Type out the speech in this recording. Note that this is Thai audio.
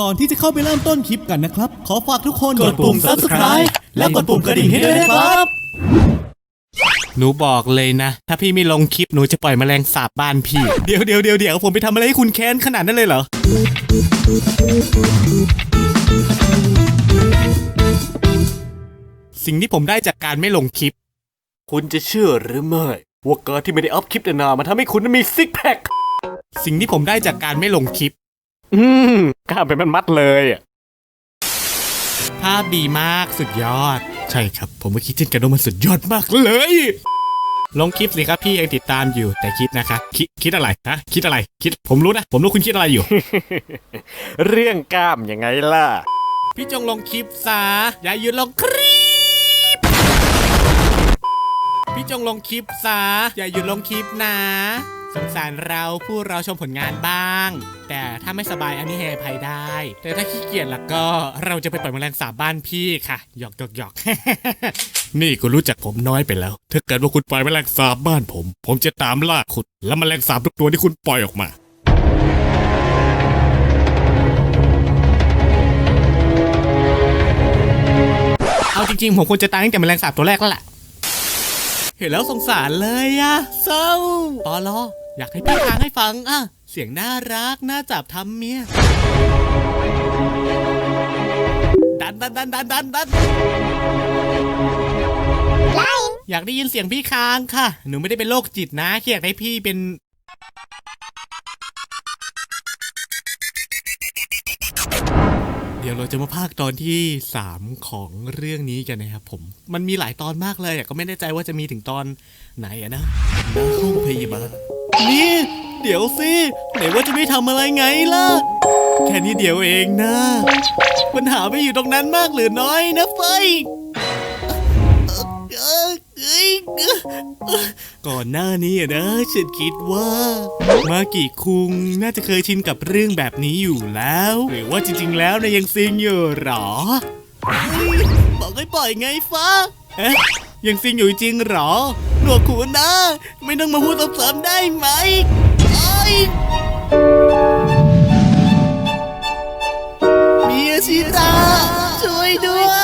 ก่อนที่จะเข้าไปเริ่มต้นคลิปกันนะครับ ขอฝากทุกคนกดปุ่ม subscribe และกดปุ่มกระดิ่งให้ด้วยนะครับ หนูบอกเลยนะ ถ้าพี่ไม่ลงคลิปหนูจะปล่อยแมลงสาบบ้านพี่ เดี๋ยวเดี๋ยวเดี๋ยวเดี๋ยวผมไปทำอะไรให้คุณแค้นขนาดนั้นเลยเหรอ สิ่งที่ผมได้จากการไม่ลงคลิป คุณจะเชื่อหรือไม่ว่าการที่ไม่ได้อัพคลิปนานๆมันทำให้คุณนั้นมีซิกแพค สิ่งที่ผมได้จากการไม่ลงคลิป อืมกล้ามเป็นมันมัดๆเลยอะภาพดีมากสุดยอด ใช่ครับ ผมก็คิดเช่นกันว่ามันสุดยอดมากเลย ลงคลิปสิครับพี่ยังติดตามอยู่แต่คิดนะคะ คิดคิดอะไรนะคิดอะไรคิดผมรู้นะ ผมรู้คุณคิดอะไรอยู่ เรื่องกล้ามยังไงล่ะ พี่จงลงคลิปซะอย่าหยุดลงคลิป พี่จงลงคลิปซะอย่าหยุดลงคลิปนะ สงสารเราผู้เราชมผลงานบ้าง แต่ถ้าไม่สบายอันนี้ให้อภัยได้ แต่ถ้าขี้เกียจแล้วก็เราจะไปปล่อยแมลงสาบบ้านพี่ค่ะหยอกหยอกหยอกนี่คุณรู้จักผมน้อยไปแล้ว ถ้าเกิดว่าคุณปล่อยแมลงสาบบ้านผม ผมจะตามล่าคุณและแมลงสาบทุกตัวที่คุณปล่อยออกมาเอาจริงๆผมควรจะตายตั้งแต่แมลงสาบตัวแรกแล้วแหละเห็นแล้วสงสารเลยอะเศร้าปอลอ อยากให้พี่ค้างให้ฟังอะเสียงน่ารักน่าจับทำเมียดันดันดันดันดันดันอยากได้ยินเสียงพี่ค้างค่ะ หนูไม่ได้เป็นโรคจิตนะแค่อยากให้พี่เป็นเดี๋ยวเราจะมาภาคตอนที่ 3 ของเรื่องนี้กันนะครับผม มันมีหลายตอนมากเลยก็ไม่แน่ใจว่าจะมีถึงตอนไหนอะนะหน้าห้องพยาบาล นี่ เดี๋ยวสิไหนว่าจะไม่ทำอะไรไงล่ะ แค่นี้เดียวเองนะปัญหาไม่อยู่ตรงนั้นมากหรือน้อยนะไฟยก่อนหน้านี้นะฉันคิดว่า มากิคุงน่าจะเคยชินกับเรื่องแบบนี้อยู่แล้ว หรือว่าจริง ๆ แล้วนะยังซิงอยู่หรอ บอกให้ปล่อยไงฟ้าเอ๊ะยังซิงอยู่จริงหรอ วกหูนะ ไม่ต้องมาพูดซ้ำๆได้ไหมไอ้เมียชิตาช่วยด้วย